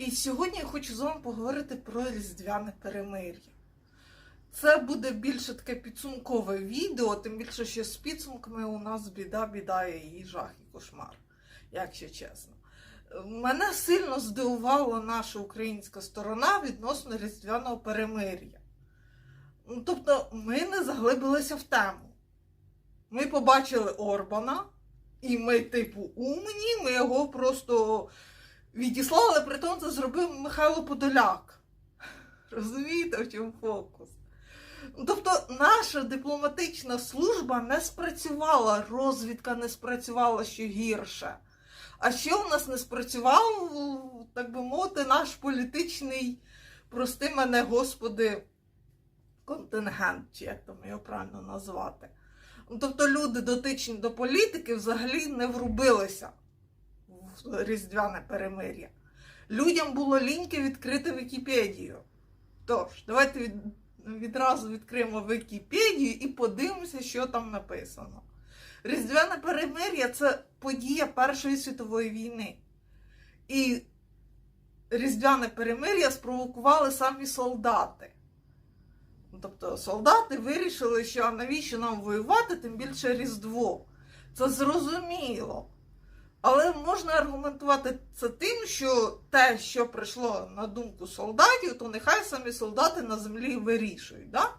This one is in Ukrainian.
І сьогодні я хочу з вами поговорити про різдвяне перемир'я. Це буде більше таке підсумкове відео, тим більше, що з підсумками у нас біда, біда і жах, і кошмар, якщо чесно. Мене сильно здивувала наша українська сторона відносно різдвяного перемир'я. Ну, Тобто, ми не заглибилися в тему. Ми побачили Орбана, і ми, типу, умні, ми його просто відіслали, при тому це зробив Михайло Подоляк. Розумієте, в чому фокус? Тобто наша дипломатична служба не спрацювала, розвідка не спрацювала що гірше. А ще у нас не спрацював, так би мовити, наш політичний, прости мене, господи, контингент, чи як там його правильно назвати. Тобто люди, дотичні до політики, взагалі не врубилися різдвяне перемир'я. Людям було ліньки відкрити Вікіпедію. Тож, давайте від, відразу відкриємо Вікіпедію і подивимося, що там написано. Різдвяне перемир'я це подія Першої світової війни. І різдвяне перемир'я спровокували самі солдати. Тобто солдати вирішили, що навіщо нам воювати, тим більше Різдво. Це зрозуміло. Але можна аргументувати це тим, що те, що прийшло на думку солдатів, то нехай самі солдати на землі вирішують. Да?